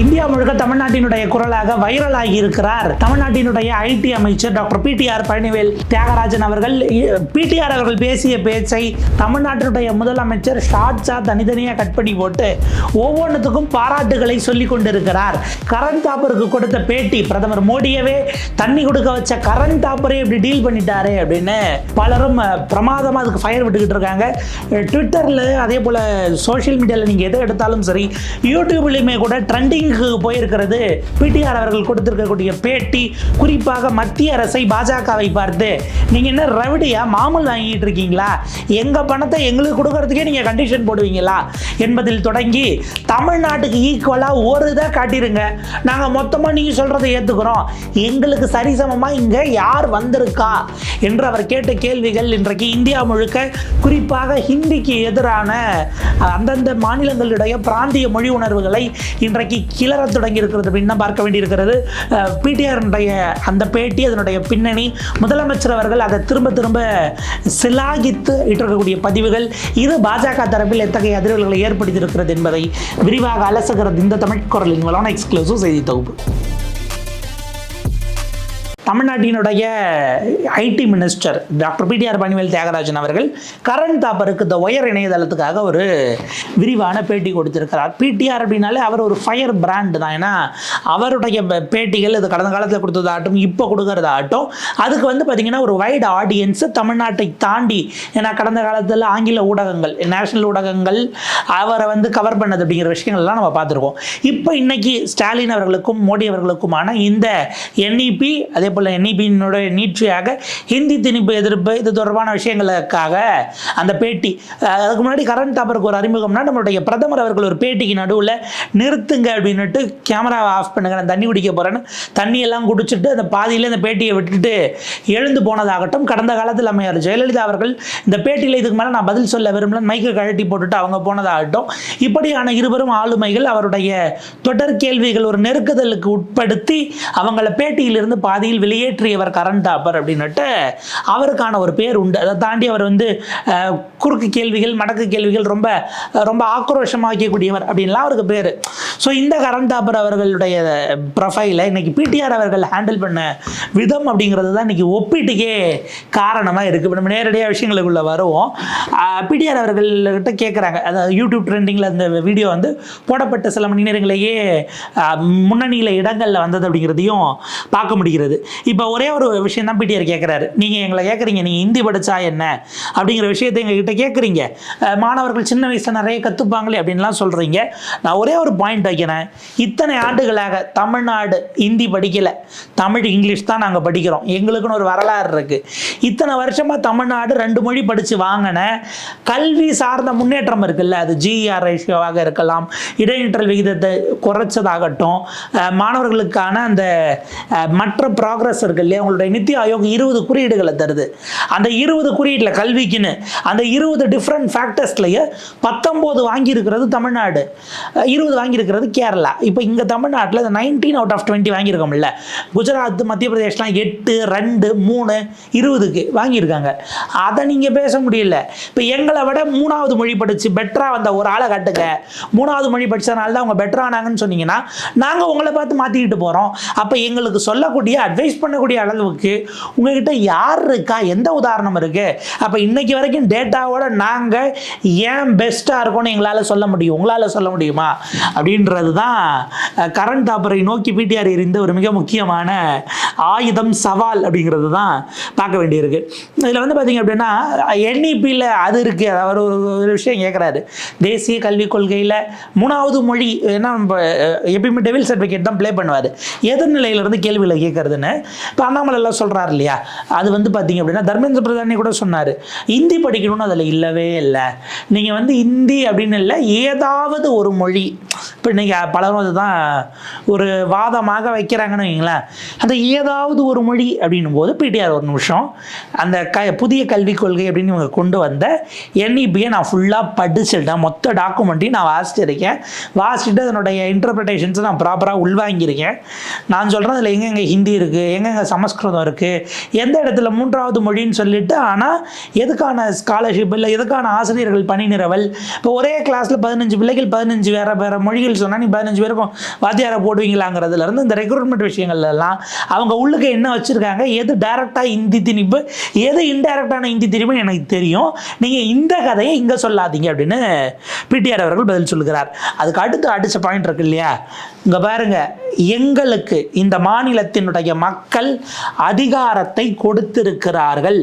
India முழுக்க தமிழ்நாட்டினுடைய குரலாக வைரலாகி இருக்கிறார் தமிழ்நாட்டினுடைய ஐடி அமைச்சர் டாக்டர் பிடிஆர் பழனிவேல் தியாகராஜன் அவர்கள். பிடிஆர் அவர்கள் பேசிய பேச்சை தமிழ்நாட்டினுடைய முதலமைச்சர் ஷாட்ஷா தனித்தனியாக கட் பண்ணி போட்டு ஒவ்வொன்றுத்துக்கும் பாராட்டுகளை சொல்லி கொண்டிருக்கிறார். கரண் தாப்பருக்கு கொடுத்த பேட்டி பிரதமர் மோடியவே தண்ணி கொடுக்க வச்ச கரண் தாப்பரே இப்படி டீல் பண்ணிட்டாரு அப்படின்னு பலரும் பிரமாதமாக அதுக்கு ஃபயர் விட்டுக்கிட்டு இருக்காங்க. ட்விட்டரில் அதே போல் சோஷியல் மீடியாவில் நீங்கள் எதை எடுத்தாலும் சரி யூடியூப்லேயுமே கூட ட்ரெண்டிங் ட்ரெண்டிங்க்கு போயிருக்கிறது. பிடிஆர் அவர்கள் கொடுத்திருக்கக்கூடிய பேட்டி குறிப்பாக மத்திய அரசை பாஜகவை பார்த்து நீங்கள் என்ன ரவிடியா? மாமூல் வாங்கிட்டு இருக்கீங்களா? எங்கள் பணத்தை எங்களுக்கு கொடுக்கறதுக்கே நீங்கள் கண்டிஷன் போடுவீங்களா? என்பதில் தொடங்கி தமிழ்நாட்டுக்கு ஈக்குவலாக ஒரு இதை காட்டிடுங்க நாங்கள் மொத்தமாக நீங்கள் சொல்கிறத ஏற்றுக்கிறோம் எங்களுக்கு சரிசமமாக இங்கே யார் வந்திருக்கா? என்று அவர் கேட்ட கேள்விகள் இன்றைக்கு இந்தியா முழுக்க குறிப்பாக ஹிந்திக்கு எதிரான அந்தந்த மாநிலங்களுடைய பிராந்திய மொழி உணர்வுகளை இன்றைக்கு கிளற தொடங்கி இருக்கிறது அப்படின்னு தான் பார்க்க வேண்டியிருக்கிறது. பிடிஆருடைய அந்த பேட்டி அதனுடைய பின்னணி. முதலமைச்சர் அவர்கள் அதை திரும்ப திரும்ப சிலாகித்து இட்டிருக்கக்கூடிய பதிவுகள். இது பாஜக தரப்பில் எத்தகைய அதிர்வுகளை ஏற்படுத்தியிருக்கிறது என்பதை விரிவாக அலசுகிறது இந்த தமிழ் குரலின் மூலமான எக்ஸ்க்ளூசிவ் செய்தி தொகுப்பு. தமிழ்நாட்டினுடைய IT minister doctor PTR Palanivel Thiagarajan அவர்கள் கரண் தாப்பருக்கு இந்த ஒயர் இணையதளத்துக்காக ஒரு விரிவான பேட்டி கொடுத்திருக்கிறார். பிடிஆர் அப்படின்னாலே அவர் ஒரு ஃபயர் பிராண்டு தான். ஏன்னா அவருடைய பேட்டிகள் இது கடந்த காலத்தில் கொடுத்ததாகட்டும் இப்போ கொடுக்கறதாகட்டும் அதுக்கு வந்து பார்த்திங்கன்னா ஒரு வைடு ஆடியன்ஸு தமிழ்நாட்டை தாண்டி ஏன்னா கடந்த காலத்தில் ஆங்கில ஊடகங்கள் நேஷனல் ஊடகங்கள் அவரை வந்து கவர் பண்ணது அப்படிங்கிற விஷயங்கள்லாம் நம்ம பார்த்துருக்கோம். இப்போ இன்னைக்கு ஸ்டாலின் அவர்களுக்கும் மோடி அவர்களுக்குமான இந்த என்இபி அதே போல் என்இபியினுடைய நீட்சியாக ஹிந்தி திணிப்பு எதிர்ப்பு இது தொடர்பான விஷயங்களுக்காக அந்த பேட்டி. அதுக்கு முன்னாடி கரண்ட் தாப்பருக்கு ஒரு அறிமுகம்னா நம்மளுடைய பிரதமர் அவர்கள் ஒரு பேட்டிக்கு நடுவில் நிறுத்துங்க அப்படின்னுட்டு கேமராவை ஆஃப் பண்ணுங்க நான் தண்ணி குடிக்க போகிறேன்னு தண்ணியெல்லாம் குடிச்சிட்டு அந்த பாதியில் இந்த பேட்டியை விட்டுட்டு எழுந்து போனதாகட்டும் கடந்த காலத்தில் அம்மையார் ஜெயலலிதா அவர்கள் இந்த பேட்டியில் இதுக்கு மேலே நான் பதில் சொல்ல விரும்பல மைக்கை கழட்டி போட்டுட்டு அவங்க போனதாகட்டும். இப்படியான இருவரும் ஆளுமைகள் அவருடைய தொடர் கேள்விகள் ஒரு நெருக்குதலுக்கு உட்படுத்தி அவங்கள பேட்டியிலிருந்து பாதியில் வெளியேற்றியவர் கரண் தாப்பர் அப்படின்னுட்டு அவருக்கான ஒரு பேர் உண்டு. அதை தாண்டி அவர் வந்து குறுக்கு கேள்விகள் மடக்கு கேள்விகள் ரொம்ப ரொம்ப ஆக்ரோஷமாக்கக்கூடியவர் அப்படின்லாம் அவருக்கு பேர். ஸோ இந்த கரண் தாப்பர் அவர்களுடைய ப்ரொஃபைலை இன்னைக்கு பிடிஆர் அவர்கள் ஹேண்டில் பண்ண விதம் அப்படிங்கிறது தான் இன்னைக்கு ஒப்பீட்டுக்கே காரணமாக இருக்குது இப்போ நம்ம நேரடியாக விஷயங்களுக்குள்ளே வருவோம். பிடிஆர் அவர்கள்கிட்ட கேட்குறாங்க அதாவது யூடியூப் ட்ரெண்டிங்கில் அந்த வீடியோ வந்து போடப்பட்ட சில மணி நேரங்களையே முன்னணியில் இடங்களில் வந்தது அப்படிங்கிறதையும் பார்க்க முடிகிறது. இப்போ ஒரே ஒரு விஷயம் தான் பிடிஆர் கேட்குறாரு நீங்கள் எங்களை கேட்குறீங்க நீங்கள் ஹிந்தி படித்தா என்ன? அப்படிங்கிற விஷயத்தை எங்ககிட்ட கேட்குறீங்க மாணவர்கள் சின்ன வயசில் நிறைய கற்றுப்பாங்களே அப்படின்லாம் சொல்கிறீங்க நான் ஒரே ஒரு பாயிண்ட் வைக்கிறேன். இத்தனை ஆண்டுகளாக தமிழ்நாடு ஹிந்தி படிக்கலை. தமிழ் இங்கிலீஷ் தான் நாங்கள் படிக்கிறோம். எங்களுக்குன்னு ஒரு வரலாறு இருக்குது இத்தனை வருஷமாக தமிழ்நாடு ரெண்டு மொழி படித்து வாங்கின கல்வி சார்ந்த முன்னேற்றம் இருக்குல்ல? அது ஜிஆர் ரேஷியோவாக இருக்கலாம். இடைநிற்றல் விகிதத்தை குறைச்சதாகட்டும். மாணவர்களுக்கான அந்த மற்ற ப்ராக்ரஸ் இருக்கு இல்லையா உங்களுடைய நித்தி ஆயோக் இருபது குறியீடுகளை தருது. அந்த இருபது குறியீட்டில் கல்விக்குன்னு அந்த இருபது டிஃப்ரெண்ட் ஃபேக்டர்ஸ்லையே பத்தொம்போது வாங்கியிருக்கிறது தமிழ்நாடு. இருபது வாங்கியிருக்கிறது கேரளா. இப்போ இங்கே தமிழ்நாட்டில் இந்த நைன்டீன் அவுட் ஆஃப் டுவெண்ட்டி வாங்கியிருக்கோம்ல. குஜராத் மத்திய பிரதேஷ்லாம் எட்டு ரெண்டு மூணு இருபதுக்கு வாங்கியிருக்காங்க. அதை நீங்கள் பேச முடியல. இப்போ எங்களை விட மூணாவது மொழி படித்து பெட்டராக வந்த ஒரு ஆளை கட்டுங்க. மூணாவது மொழி படித்ததுனால தான் அவங்க பெட்டரானாங்கன்னு சொன்னீங்கன்னா நாங்கள் உங்களை பார்த்து மாற்றிக்கிட்டு போகிறோம் அப்போ எங்களுக்கு சொல்லக்கூடிய அட்வைஸ் பண்ணக்கூடிய அளவுக்கு உங்ககிட்ட யார் இருக்கா? எந்த உதாரணம் இருக்குது அப்போ இன்னைக்கு வரைக்கும் டேட்டாவோட நாங்கள் ஏன் பெஸ்ட்டாக இருக்கோம்னு எங்களால் சொல்ல முடியும். உங்களால் சொல்ல முடியுமா? அப்படின்றது தான் கரண்ட் தாப்பரை நோக்கி பிடிஆர் எறிந்த ஒரு மிக முக்கியமான ஆயுதம் சவால் அப்படிங்கிறது தான் பார்க்க வேண்டியிருக்கு. இதில் வந்து பார்த்தீங்க அப்படின்னா என்இபியில் அது இருக்குது அவர் ஒரு விஷயம் கேட்குறாரு தேசிய கல்விக் கொள்கையில் மூணாவது மொழி ஏன்னா நம்ம எப்பயுமே டெவில் சர்டிஃபிகேட் தான் ப்ளே பண்ணுவார். எதிர்நிலையிலிருந்து கேள்விகளை கேட்கறதுன்னு இப்போ அண்ணாமலை எல்லாம் சொல்கிறார் இல்லையா? அது வந்து பார்த்தீங்க அப்படின்னா தர்மேந்திர பிரதானே கூட சொன்னார். ஹிந்தி படிக்கணும்னு அதில் இல்லவே இல்லை. நீங்கள் வந்து ஹிந்தி அப்படின்னு இல்லை ஏதாவது ஒரு மொழி இப்போ இன்றைக்கி பலரும் அதுதான் ஒரு வாதமாக வைக்கிறாங்கன்னு வைங்களேன் அந்த ஏதாவது ஒரு மொழி அப்படின்னும் போது பிடிஆர் ஒரு நிமிஷம் அந்த க புதிய கல்விக் கொள்கை அப்படின்னு இவங்க கொண்டு வந்த என்இபியை நான் ஃபுல்லாக படிச்சிட்டேன். மொத்த டாக்குமெண்ட்டையும் நான் வாசிச்சிருக்கேன். வாசிச்சுட்டு அதனுடைய இன்டர்பிரிட்டேஷன்ஸை நான் ப்ராப்பராக உள்வாங்கியிருக்கேன். நான் சொல்கிறேன் அதில் எங்கெங்கே ஹிந்தி இருக்குது எங்கெங்கே சமஸ்கிருதம் இருக்குது எந்த இடத்துல மூன்றாவது மொழின்னு சொல்லிட்டு ஆனால் எதுக்கான ஸ்காலர்ஷிப் இல்லை எதுக்கான ஆசிரியர்கள் பணி நிறவல் இப்போ ஒரே கிளாஸில் பதினஞ்சு பிள்ளைகள் பதினஞ்சு வேறு வேறு மொழிகள் சொன்னால் நீ பதினஞ்சு பேருக்கும் வாத்தியாரை போடுவீங்களாங்கிறதுலேருந்து இந்த ரெக்ரூட்மெண்ட் விஷயங்கள்லாம் அவங்க உள்ளுக்கு என்ன வச்சுருக்காங்க? எது டைரெக்டாக இந்தி திணிப்பு எது இன்டைரக்டான இந்தி திணிப்புன்னு எனக்கு தெரியும். நீங்கள் இந்த கதையை இங்கே சொல்லாதீங்க அப்படின்னு பிடிஆர் அவர்கள் பதில் சொல்லுகிறார். அதுக்கு அடுத்து அடித்த பாயிண்ட் இருக்கு இல்லையா? இங்கே பாருங்க எங்களுக்கு இந்த மாநிலத்தினுடைய மக்கள் அதிகாரத்தை கொடுத்திருக்கிறார்கள்.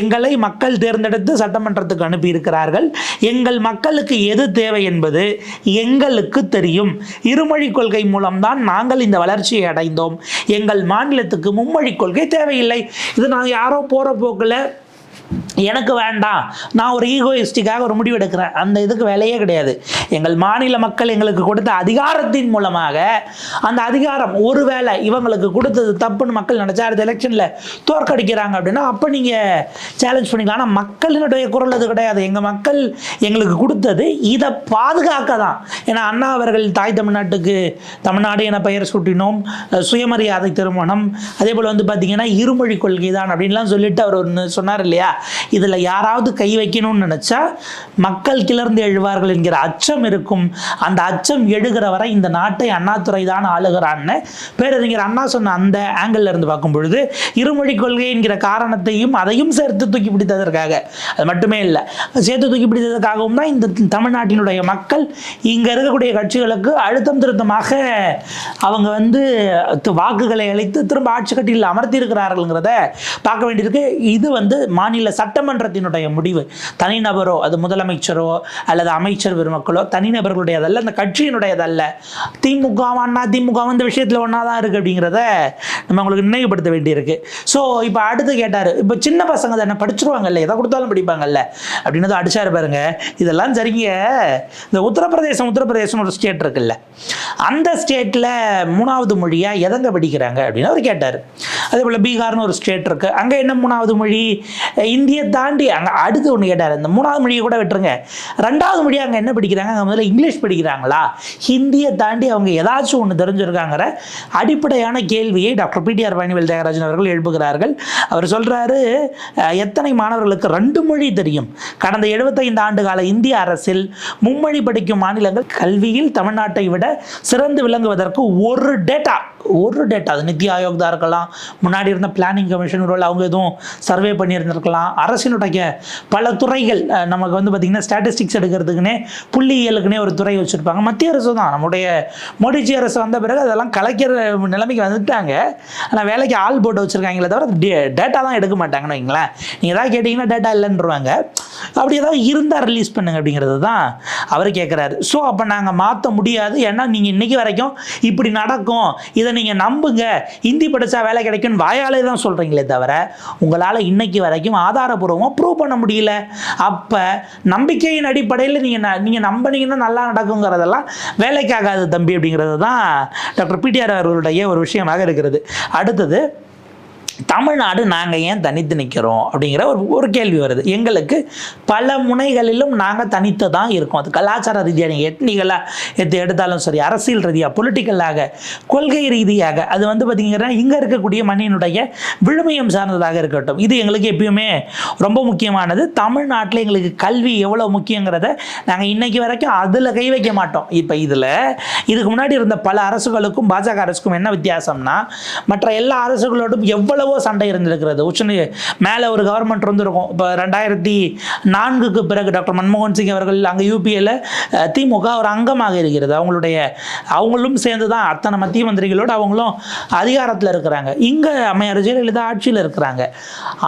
எங்களை மக்கள் தேர்ந்தெடுத்து சட்டமன்றத்துக்கு அனுப்பியிருக்கிறார்கள். எங்கள் மக்களுக்கு எது தேவை என்பது எங்களுக்கு தெரியும். இருமொழி கொள்கை மூலம்தான் நாங்கள் இந்த வளர்ச்சியை அடைந்தோம். எங்கள் மாநிலத்துக்கு மும்மொழி கொள்கை தேவையில்லை. இது நான் யாரோ போகிற போக்கில் எனக்கு வேண்டாம். நான் ஒரு ஈகோயிஸ்டிக்காக ஒரு முடிவு எடுக்கிறேன் அந்த இதுக்கு வேலையே கிடையாது. எங்கள் மாநில மக்கள் எங்களுக்கு கொடுத்த அதிகாரத்தின் மூலமாக அந்த அதிகாரம் ஒரு வேலை இவங்களுக்கு கொடுத்தது தப்புன்னு மக்கள் நினச்சா அடுத்த எலெக்ஷனில் தோற்கடிக்கிறாங்க அப்படின்னா அப்போ நீங்கள் சேலஞ்ச் பண்ணிக்கலாம். ஆனால் மக்களினுடைய குரல் அது கிடையாது. எங்கள் மக்கள் எங்களுக்கு கொடுத்தது இதை பாதுகாக்க தான் ஏன்னா அண்ணா அவர்கள் தாய் தமிழ்நாட்டுக்கு தமிழ்நாடு என பெயர் சூட்டினோம். சுயமரியாதை திருமணம். அதே போல் வந்து பார்த்திங்கன்னா இருமொழி கொள்கை தான் அப்படின்லாம் சொல்லிட்டு அவர் ஒன்று சொன்னார் இல்லையா? இதில் யாராவது கை வைக்கணும்னு நினச்சா மக்கள் கிளர்ந்து எழுவார்கள் என்கிற அச்சம் இருக்கும். அந்த அச்சம் எழுகிற வரை இந்த நாட்டை அண்ணாதுரை தான் ஆளுகிறான்னு பேரறிஞர் அண்ணா சொன்ன அந்த ஆங்கிள் இருந்து பார்க்கும் பொழுது இருமொழி கொள்கை என்கிற காரணத்தையும் அதையும் சேர்த்து தூக்கி பிடித்ததற்காக அது மட்டுமே இல்லை சேர்த்து தூக்கி பிடித்ததற்காகவும் தான் இந்த தமிழ்நாட்டினுடைய மக்கள் இங்கே இருக்கக்கூடிய கட்சிகளுக்கு அழுத்தம் திருத்தமாக அவங்க வந்து வாக்குகளை அளித்து திரும்ப ஆட்சி கட்டியில் அமர்த்தி இருக்கிறார்கள்ங்கிறத பார்க்க வேண்டியிருக்கு. இது வந்து மாநில சட்டமன்றத்தினுடைய முடிவு. தனிநபரோ அது முதலமைச்சரோ அல்லது அமைச்சர் பெருமக்களோ தனிநபர்களுடையதல்ல அந்த கட்சியினுடையதல்ல திமுக அண்ணா திமுக இந்த விஷயத்தில் ஒன்றா தான் இருக்குது அப்படிங்கிறத நம்ம உங்களுக்கு நினைவுபடுத்த வேண்டியிருக்கு. ஸோ இப்போ அடுத்து கேட்டார் இப்போ சின்ன பசங்க தானே படிச்சிருவாங்கல்ல எதை கொடுத்தாலும் படிப்பாங்கல்ல அப்படின்னு அடிச்சாரு பாருங்க. இதெல்லாம் சரிங்க. இந்த உத்தரப்பிரதேசம் உத்தரப்பிரதேசம் ஒரு ஸ்டேட் இருக்குல்ல. அந்த ஸ்டேட்டில் மூணாவது மொழியாக எதங்க படிக்கிறாங்க அப்படின்னு அவர் கேட்டார். அதே போல் பீகார்னு ஒரு ஸ்டேட் இருக்குது அங்கே என்ன மூணாவது மொழி? இந்தியை தாண்டி அங்கே அடுத்து ஒன்று கேட்டார். இந்த மூணாவது மொழியை கூட விட்டுருங்க. ரெண்டாவது மொழி அங்கே என்ன படிக்கிறாங்க? அங்கே முதல்ல இங்கிலீஷ் படிக்கிறாங்களா? ஹிந்தியை தாண்டி அவங்க ஏதாச்சும் ஒன்று தெரிஞ்சிருக்காங்கிற அடிப்படையான கேள்வியை டாக்டர் பிடிஆர் பழனிவேல் தியாகராஜன் அவர்கள் எழுப்புகிறார்கள். அவர் சொல்கிறாரு எத்தனை மாணவர்களுக்கு ரெண்டு மொழி தெரியும்? கடந்த 75 ஆண்டு கால இந்திய அரசில் மும்மொழி படிக்கும் மாநிலங்கள் கல்வியில் தமிழ்நாட்டை விட சிறந்து விளங்குவதற்கு ஒரு டேட்டா. ஒரு டேட்டா அது நித்தி ஆயோக் தான் இருக்கலாம். முன்னாடி இருந்த பிளானிங் கமிஷன் ரோல் அவங்க எதுவும் சர்வே பண்ணியிருந்திருக்கலாம். அரசினுடைய பல துறைகள் நமக்கு வந்து பார்த்திங்கன்னா ஸ்டாட்டிஸ்டிக்ஸ் எடுக்கிறதுக்குனே புள்ளியியலுக்குனே ஒரு துறை வச்சுருப்பாங்க. மத்திய அரசு தான். நம்முடைய மோடிஜி அரசு வந்த பிறகு அதெல்லாம் கலைக்கிற நிலைமைக்கு வந்துட்டாங்க. ஆனால் வேலைக்கு ஆள் போட்டு வச்சுருக்காங்களே தவிர டேட்டா தான் எடுக்க மாட்டாங்கன்னு வைங்களேன். நீங்கள் ஏதாவது கேட்டிங்கன்னா டேட்டா இல்லைன்றவாங்க. அப்படி ஏதாவது இருந்தால் ரிலீஸ் பண்ணுங்க அப்படிங்கிறது தான் அவர் கேட்குறாரு ஸோ அப்போ நாங்கள் மாற்ற முடியாது. ஏன்னா நீங்கள் இன்றைக்கி வரைக்கும் இப்படி நடக்கும். இதை நீங்கள் நம்புங்க. ஹிந்தி படித்தா வேலை கிடைக்கும்னு வாயாலே தான் சொல்கிறீங்களே தவிர உங்களால் இன்னைக்கு வரைக்கும் ஆதாரபூர்வமாக ப்ரூவ் பண்ண முடியல. அப்போ நம்பிக்கையின் அடிப்படையில் நீங்கள் ந நீங்கள் நம்பினீங்கன்னா நல்லா நடக்குங்கிறதெல்லாம் வேலைக்காகாது தம்பி அப்படிங்கிறது தான் டாக்டர் பிடிஆர் அவர்களுடைய ஒரு விஷயமாக இருக்கிறது. அடுத்தது தமிழ்நாடு நாங்கள் ஏன் தனித்து நிற்கிறோம் அப்படிங்கிற ஒரு ஒரு கேள்வி வருது. எங்களுக்கு பல முனைகளிலும் நாங்கள் தனித்து தான் இருக்கோம். அது கலாச்சார ரீதியாக நீங்கள் எட்னிகளாக எது எடுத்தாலும் சரி அரசியல் ரீதியாக பொலிட்டிக்கலாக கொள்கை ரீதியாக அது வந்து பார்த்திங்கன்னா இங்கே இருக்கக்கூடிய மண்ணினுடைய விழுமையம் சார்ந்ததாக இருக்கட்டும். இது எங்களுக்கு எப்பயுமே ரொம்ப முக்கியமானது. தமிழ்நாட்டில் எங்களுக்கு கல்வி எவ்வளோ முக்கியங்கிறத நாங்கள் இன்றைக்கி வரைக்கும் அதில் கை வைக்க மாட்டோம். இப்போ இதில் இதுக்கு முன்னாடி இருந்த பல அரசுகளுக்கும் பாஜக அரசுக்கும் என்ன வித்தியாசம்னா மற்ற எல்லா அரசுகளோடும் எவ்வளவு எவ்வளவோ சண்டை இருந்திருக்கிறது. உச்ச மேலே ஒரு கவர்மெண்ட் இருந்திருக்கும். இப்போ ரெண்டாயிரத்தி நான்குக்கு பிறகு டாக்டர் மன்மோகன் சிங் அவர்கள் அங்கே யூபிஏல திமுக ஒரு அங்கமாக இருக்கிறது. அவங்களுடைய அவங்களும் சேர்ந்து தான் அத்தனை மத்திய மந்திரிகளோடு அவங்களும் அதிகாரத்தில் இருக்கிறாங்க. இங்கே அம்மையார் ஜெயலலிதா ஆட்சியில் இருக்கிறாங்க.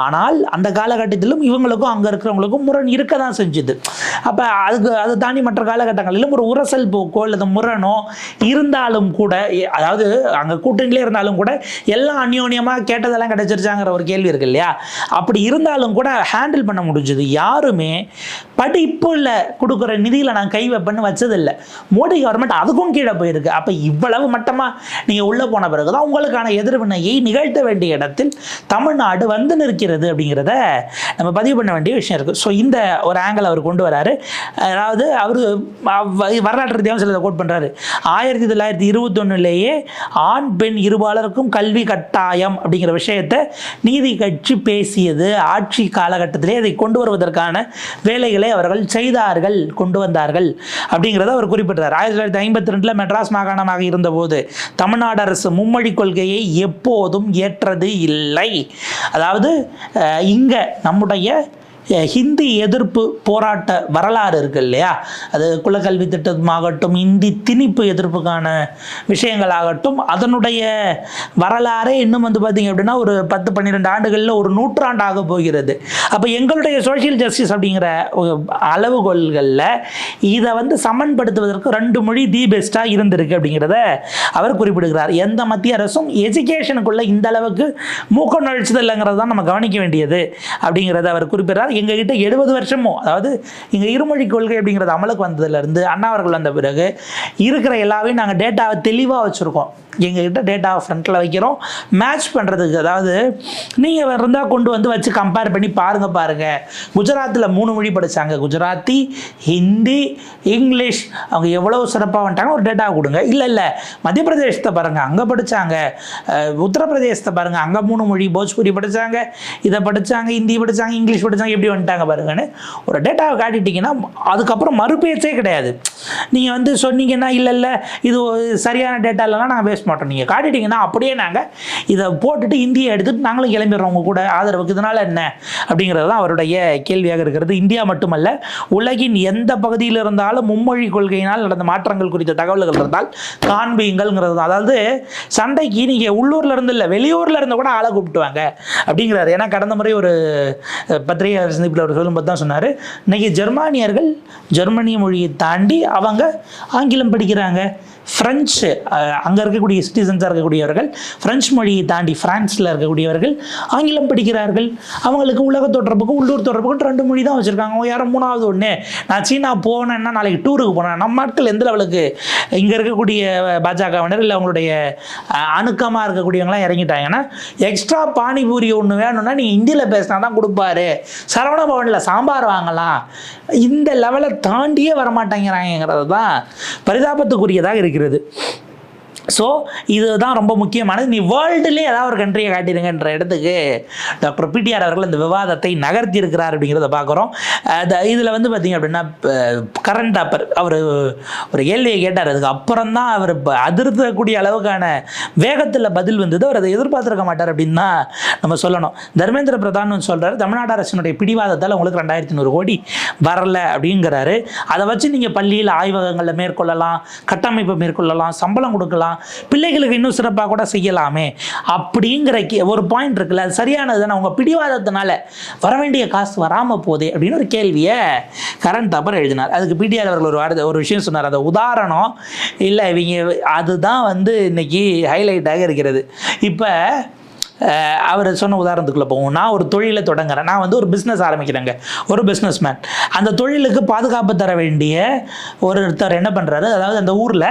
ஆனால் அந்த காலகட்டத்திலும் இவங்களுக்கும் அங்கே இருக்கிறவங்களுக்கும் முரண் இருக்க தான் செஞ்சுது. அப்போ அதுக்கு அது தாண்டி மற்ற காலகட்டங்களிலும் ஒரு உரசல் போக்கோ அல்லது முரணோ இருந்தாலும் கூட அதாவது அங்கே கூட்டணியிலே இருந்தாலும் கூட எல்லாம் அந்யோன்யமாக கேட்டதெல்லாம் கிடைச்சிருச்சாங்கிற ஒரு கேள்வி இருக்கு இல்லையா? அப்படி இருந்தாலும் கூட ஹேண்டில் பண்ண முடிஞ்சது. யாருமே படிப்புல கொடுக்குற நிதியில் நான் கை வைப்பேன்னு வச்சதில்லை. மோடி கவர்மெண்ட் அதுக்கும் கீழே போயிருக்கு. அப்போ இவ்வளவு மட்டமாக நீங்கள் உள்ளே போன பிறகு தான் உங்களுக்கான எதிர்வினையை நிகழ்த்த வேண்டிய இடத்தில் தமிழ்நாடு வந்து நிற்கிறது அப்படிங்கிறத நம்ம பதிவு பண்ண வேண்டிய விஷயம் இருக்குது ஸோ இந்த ஒரு ஆங்கிள் அவர் கொண்டு வராரு. அதாவது அவர் வரலாற்று ரீதியாக சிலதை கோட் பண்ணுறாரு ஆயிரத்தி தொள்ளாயிரத்தி இருபத்தொன்னுலேயே ஆண் பெண் இருபாலருக்கும் கல்வி கட்டாயம் அப்படிங்கிற விஷயம் விஷயத்தை நீதி கட்சி பேசியது. ஆட்சி காலகட்டத்திலே அதை கொண்டு வருவதற்கான வேலைகளை அவர்கள் செய்தார்கள் கொண்டு வந்தார்கள் அப்படிங்கிறத அவர் குறிப்பிட்டார் ஆயிரத்தி தொள்ளாயிரத்தி ஐம்பத்தி ரெண்டில் மெட்ராஸ் மாகாணமாக இருந்தபோது தமிழ்நாடு அரசு மும்மொழி கொள்கையை எப்போதும் ஏற்றது இல்லை. அதாவது இங்கே நம்முடைய ஹிந்தி எதிர்ப்பு போராட்ட வரலாறு இருக்கு இல்லையா? அது குலக்கல்வி திட்டமாகட்டும் இந்தி திணிப்பு எதிர்ப்புக்கான விஷயங்களாகட்டும் அதனுடைய வரலாறே இன்னும் வந்து பார்த்தீங்க அப்படின்னா ஒரு பத்து பன்னிரெண்டு ஆண்டுகளில் ஒரு நூற்றாண்டாக போகிறது. அப்போ எங்களுடைய சோஷியல் ஜஸ்டிஸ் அப்படிங்கிற அளவுகோள்களில் அளவுகோல்களில் இதை வந்து சமன்படுத்துவதற்கு ரெண்டு மொழி தி பெஸ்ட்டாக இருந்திருக்கு அப்படிங்கிறத அவர் குறிப்பிடுகிறார். எந்த மத்திய அரசும் எஜுகேஷனுக்குள்ள இந்த அளவுக்கு மூக்கம் நுழைச்சது இல்லைங்கிறது தான் நம்ம கவனிக்க வேண்டியது அப்படிங்கிறத அவர் குறிப்பிடுறார். எங்ககிட்ட எழுபது வருஷமும் அதாவது இங்கே இருமொழி கொள்கை அப்படிங்கிறது அமலுக்கு வந்ததுலேருந்து அண்ணா அவர்கள் வந்த பிறகு இருக்கிற எல்லாவையும் நாங்கள் டேட்டாவை தெளிவாக வச்சுருக்கோம். எங்ககிட்ட டேட்டாவை ஃப்ரண்ட்டில் வைக்கிறோம். மேட்ச் பண்ணுறதுக்கு அதாவது நீங்கள் இருந்தால் கொண்டு வந்து வச்சு கம்பேர் பண்ணி பாருங்கள் பாருங்கள் குஜராத்தில் மூணு மொழி படித்தாங்க குஜராத்தி ஹிந்தி இங்கிலீஷ். அவங்க எவ்வளோ சிறப்பாக வந்துட்டாங்க ஒரு டேட்டா கொடுங்க. இல்லை இல்லை. மத்திய பிரதேசத்தை பாருங்கள் அங்கே படித்தாங்க உத்தரப்பிரதேசத்தை பாருங்கள் அங்கே மூணு மொழி போஜ்புரி படித்தாங்க இதை படித்தாங்க ஹிந்தி படித்தாங்க இங்கிலீஷ் படித்தாங்க எப்படி வந்துட்டாங்க பாருங்கன்னு ஒரு டேட்டாவை காட்டிட்டீங்கன்னா அதுக்கப்புறம் மறுபேச்சே கிடையாது. நீங்கள் வந்து சொன்னீங்கன்னா இல்லை இல்லை இது ஒரு சரியான டேட்டா இல்லைன்னா நாங்கள் பேச மாட்டோம். நீங்கள் காட்டிட்டீங்கன்னா அப்படியே நாங்கள் இதை போட்டுட்டு இந்தியை எடுத்துட்டு நாங்களும் கிளம்பிடுறோம் உங்கள் கூட ஆதரவுக்கு இதனால் என்ன? அப்படிங்கிறது தான் அவருடைய கேள்வியாக இருக்கிறது. இந்தியா மட்டுமல்ல உலகின் எந்த பகுதியில் இருந்தாலும் மும்மொழி கொள்கையினால் நடந்த மாற்றங்கள் குறித்த தகவல்கள் இருந்தால் காண்பியுங்கள்ங்கிறது அதாவது சண்டைக்கு நீங்கள் உள்ளூர்ல இருந்து இல்லை வெளியூர்ல இருந்து கூட ஆளை கூப்பிட்டுவாங்க. அப்படிங்கிறாரு. ஏன்னா கடந்த முறை ஒரு பத்திரிகை பேராசிரியர் சந்திப்பில் அவர் சொல்லும்போது தான் சொன்னார். இன்றைக்கி ஜெர்மானியர்கள் ஜெர்மனிய மொழியை தாண்டி அவங்க ஆங்கிலம் படிக்கிறாங்க. ஃப்ரெஞ்சு அங்கே இருக்கக்கூடிய சிட்டிசன்ஸாக இருக்கக்கூடியவர்கள் ஃப்ரெஞ்சு மொழியை தாண்டி ஃப்ரான்ஸில் இருக்கக்கூடியவர்கள் ஆங்கிலம் படிக்கிறார்கள். அவங்களுக்கு உலக தொடர்புக்கும் உள்ளூர் தொடர்புக்கும் ரெண்டு மொழி தான் வச்சுருக்காங்க. அவங்க யாரும் மூணாவது ஒன்று நான் சீனா போனேன்னா நாளைக்கு டூருக்கு போனேன். நம்ம ஆட்கள் எந்த லெவலுக்கு இங்கே இருக்கக்கூடிய பாஜகவினர் இல்லை அவங்களுடைய அணுக்கமாக இருக்கக்கூடியவங்களாம் இறங்கிட்டாங்கன்னா எக்ஸ்ட்ரா பானிபூரி ஒன்று வேணும்னா நீங்கள் இந்தியில் பேசினா தான் கொடுப்பாரு. சரவண பவனில் சாம்பார் வாங்கலாம். இந்த லெவலை தாண்டியே வரமாட்டேங்கிறாங்கிறது தான் பரிதாபத்துக்குரியதாக இருக்குது இருக்கிறது. ஸோ இதுதான் ரொம்ப முக்கியமானது. நீ வேர்ல்டுலேயே ஏதாவது ஒரு கண்ட்ரியை காட்டிடுங்கன்ற இடத்துக்கு டாக்டர் பிடிஆர் அவர்கள் இந்த விவாதத்தை நகர்த்தி இருக்கிறார் அப்படிங்கிறத பார்க்குறோம். இதில் வந்து பார்த்திங்க அப்படின்னா கரண்ட் அப்பர் அவர் ஒரு கேள்வியை கேட்டார். அதுக்கு அப்புறம் தான் அவர் ப- அதிர்த்தக்கூடிய அளவுக்கான வேகத்தில் பதில் வந்தது. அவர் அதை எதிர்பார்த்துருக்க மாட்டார் அப்படின்னு தான் நம்ம சொல்லணும். தர்மேந்திர பிரதான் சொல்கிறார் தமிழ்நாடு அரசினுடைய பிடிவாதத்தால் உங்களுக்கு ரெண்டாயிரத்தி நூறு கோடி வரல அப்படிங்கிறாரு. அதை வச்சு நீங்கள் பள்ளியில் ஆய்வகங்களில் மேற்கொள்ளலாம் கட்டமைப்பை மேற்கொள்ளலாம் சம்பளம் கொடுக்கலாம் பிள்ளைகளுக்கு இன்னும் சிறப்பாக கூட செய்யலாமே. அப்படிங்கிற கே- ஒரு பாயிண்ட் இருக்குல்ல அது சரியானது தானே? உங்கள் பிடிவாதத்தினால வர வேண்டிய காசு வராமல் போதே அப்படின்னு ஒரு கேள்வியை கரண் தப்பர் எழுதினார். அதுக்கு பிடிஆர் அவர்கள் ஒரு வார்த்தை ஒரு விஷயம் சொன்னார். அந்த உதாரணம். இல்லை இவங்க அதுதான் வந்து இன்னைக்கு ஹைலைட்டாக இருக்கிறது. இப்போ அவர் சொன்ன உதாரணத்துக்குள்ளே போவோம். நான் ஒரு தொழிலை தொடங்குறேன். நான் வந்து ஒரு பிஸ்னஸ் ஆரம்பிக்கிறேங்க. ஒரு பிஸ்னஸ் மேன் அந்த தொழிலுக்கு பாதுகாப்பு தர வேண்டிய ஒருத்தர் என்ன பண்ணுறாரு அதாவது அந்த ஊரில்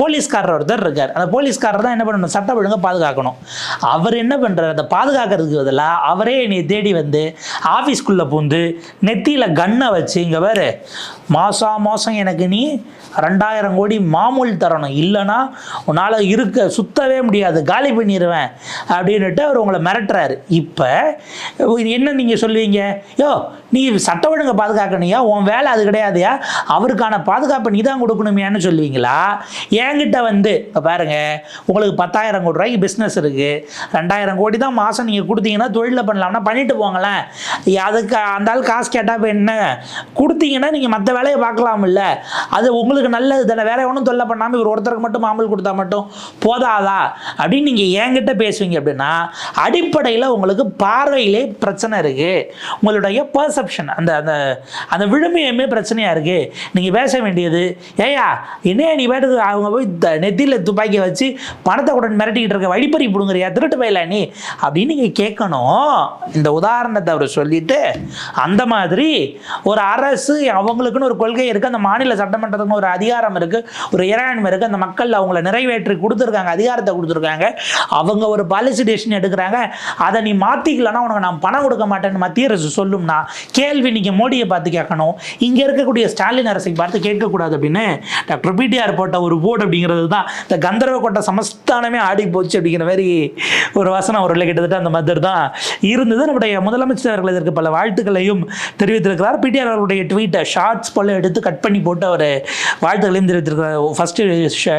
போலீஸ்காரர் ஒருத்தர் இருக்கார். அந்த போலீஸ்காரர் தான் என்ன பண்ணணும்? சட்டம் ஒழுங்காக பாதுகாக்கணும். அவர் என்ன பண்ணுறாரு அதை பாதுகாக்கிறதுக்கு பதிலாக அவரே என்னை தேடி வந்து ஆஃபீஸ்க்குள்ளே பூந்து நெத்தியில் கன்னை வச்சு இங்கே பாரு மாதம் மாதம் எனக்கு நீ ரெண்டாயிரம் கோடி மாமூல் தரணும். இல்லைன்னா உன்னால் இருக்க சுத்தவே முடியாது. காலி பண்ணிடுவேன் அப்படின்னுட்டு அவர் உங்களை மிரட்டுறாரு. இப்போ என்ன நீங்கள் சொல்லுவீங்க? யோ நீ சட்ட ஒழுங்கை பாதுகாக்கணையா உன் வேலை அது கிடையாதுயா? அவருக்கான பாதுகாப்பை நீ தான் கொடுக்கணுமியான்னு சொல்லுவீங்களா? என்கிட்ட வந்து இப்போ பாருங்கள் உங்களுக்கு பத்தாயிரம் கோடி ரூபாய்க்கு பிஸ்னஸ் இருக்குது ரெண்டாயிரம் கோடி தான் மாதம் நீங்கள் கொடுத்தீங்கன்னா தொழிலில் பண்ணலாம்னா பண்ணிட்டு போங்களேன். அதுக்கு அந்த ஆள் காசு கேட்டால் இப்போ என்ன? கொடுத்தீங்கன்னா நீங்கள் மற்ற வேலையை பார்க்கலாம்ல. அது உங்களுக்கு நல்லது தானே. வேற ஒன்றும் தொல்லை பண்ணாமல் இவர் ஒருத்தருக்கு மட்டும் மாமல் கொடுத்தா மட்டும் போதாதா? அப்படின்னு நீங்கள் என்கிட்ட பேசுவீங்க அப்படின்னா அடிப்படையில் உங்களுக்கு பார்வையிலே பிரச்சனை இருக்குது உங்களுடைய பர்சன் பர்செப்ஷன் அந்த அந்த அந்த விழுமையுமே பிரச்சனையாக இருக்குது நீங்கள் பேச வேண்டியது ஏயா என்னையா நீ பாட்டுக்கு அவங்க போய் நெத்தியில் துப்பாக்கி வச்சு பணத்தை கூட மிரட்டிக்கிட்டு இருக்க வழிப்பறி பிடுங்குறியா திருட்டு போயில நீ? அப்படின்னு நீங்கள் கேட்கணும் இந்த உதாரணத்தை அவர் சொல்லிட்டு அந்த மாதிரி ஒரு அரசு அவங்களுக்குன்னு ஒரு கொள்கை இருக்குது அந்த மாநில சட்டமன்றத்துக்குன்னு ஒரு அதிகாரம் இருக்குது ஒரு இறையாண்மை இருக்குது அந்த மக்கள் அவங்கள நிறைவேற்றி கொடுத்துருக்காங்க அதிகாரத்தை கொடுத்துருக்காங்க அவங்க ஒரு பாலிசி டெசிஷன் எடுக்கிறாங்க அதை நீ மாற்றிக்கலன்னா உனக்கு நான் பணம் கொடுக்க மாட்டேன்னு மத்திய அரசு சொல்லும்னா கேள்வி நீங்கள் மோடியை பார்த்து கேட்கணும். இங்கே இருக்கக்கூடிய ஸ்டாலின் அரசை பார்த்து கேட்கக்கூடாது அப்படின்னு டாக்டர் பிடிஆர் போட்ட ஒரு போர்டு அப்படிங்கிறது தான். இந்த கந்தர்வ கோட்டை சமஸ்தானமே ஆடி போச்சு அப்படிங்கிற மாதிரி ஒரு வசனம் அவர்கள் கிட்டத்தட்ட அந்த மாதிரி தான் இருந்தது. நம்முடைய முதலமைச்சர் அவர்கள் இதற்கு பல வாழ்த்துக்களையும் தெரிவித்திருக்கிறார். பிடிஆர் அவருடைய ட்வீட்டை ஷார்ட்ஸ் போல எடுத்து கட் பண்ணி போட்டு அவர் வாழ்த்துக்களையும் தெரிவித்திருக்கிறார். ஃபஸ்ட்டு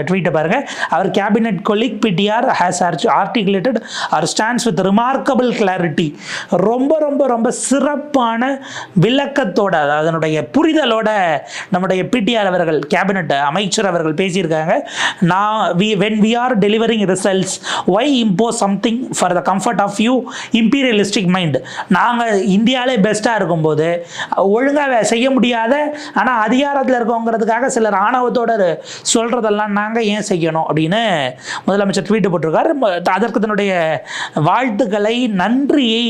ட்வீட்டை பாருங்கள் அவர் cabinet colleague PTR has articulated our stands with remarkable clarity ரொம்ப ரொம்ப ரொம்ப சிறப்பான விளக்கத்தோட அதனுடைய புரிதலோட நம்முடைய பிடிஆர் அவர்கள் கேபினட் அமைச்சர் அவர்கள் பேசியிருக்காங்க. நான் we when we are delivering results why impose something for the comfort of you imperialistic mind நாங்கள் இந்தியாவிலே பெஸ்ட்டாக இருக்கும்போது ஒழுங்காக செய்ய முடியாத ஆனால் அதிகாரத்தில் இருக்கோங்கிறதுக்காக சிலர் ஆணவத்தோட சொல்கிறதெல்லாம் நாங்கள் ஏன் செய்யணும் அப்படின்னு முதலமைச்சர் ட்வீட் போட்டிருக்காரு. அதற்கு தன்னுடைய வாழ்த்துக்களை நன்றியை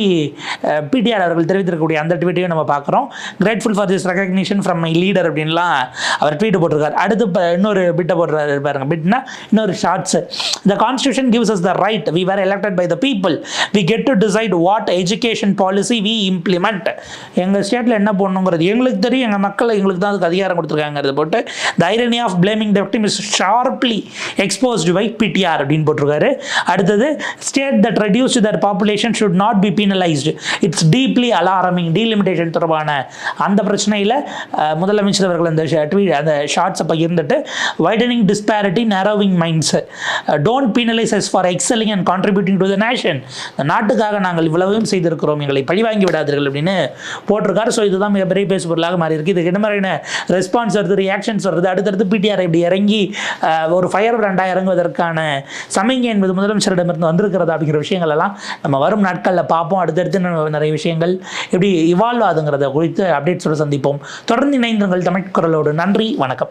பிடிஆர் அவர்கள் தெரிவித்திருக்கக்கூடிய அந்த ட்வீட்டையும் நம்ம பார்க்குறோம். Grateful for this recognition from my leader அப்படின்லாம் அவர் ட்வீட் போட்டிருக்காரு. அடுத்து இப்போ இன்னொரு பிட்டை போடுறாரு பாருங்க. பிட்னா இன்னொரு shorts the constitution gives us the right we were elected by the people we get to decide what education policy we implement எங்கள் ஸ்டேட்டில் என்ன பண்ணணுங்கிறது எங்களுக்கு தெரியும். எங்கள் மக்கள் எங்களுக்கு தான் அதுக்கு அதிகாரம் கொடுத்துருக்காங்கிறது போட்டு the irony of blaming டெப்டிம் is sharply exposed by PTR அப்படின்னு போட்டிருக்காரு. அடுத்தது state that reduce their population should not be penalised it's deeply alarming delimit delimitation தொடர்பான அந்த பிரச்சனையில் முதலமைச்சர் அவர்கள் அந்த ட்வீட் அந்த ஷார்ட்ஸை பகிர்ந்துட்டு widening disparity narrowing minds don't penalises for excelling and contributing to the nation நாட்டுக்காக நாங்கள் இவ்வளவும் செய்திருக்கிறோம் எங்களை பழிவாங்கி விடாதீர்கள் அப்படின்னு போட்டிருக்காரு. ஸோ இதுதான் மிகப்பெரிய பேசுபொருளாக மாறி இருக்கு இதுக்கு என்ன மாதிரியான ரெஸ்பான்ஸ் வருது ரியாக்ஷன்ஸ் வருது? அடுத்தடுத்து பிடிஆர் இப்படி இறங்கி ஒரு ஃபயர் பிராண்டாக இறங்குவதற்கான சமிங்கை என்பது முதலமைச்சரிடமிருந்து வந்திருக்கிறதா அப்படிங்கிற விஷயங்கள் எல்லாம் நம்ம வரும் நாட்களில் பார்ப்போம். அடுத்தடுத்து நிறைய விஷயங்கள். எப்படி இவால்வ் வாழ்வாதுங்கிறத குறித்து அப்டேட்ஸோடு சந்திப்போம். தொடர்ந்து இணைந்திருங்கள் தமிழ் குரலோடு நன்றி வணக்கம்.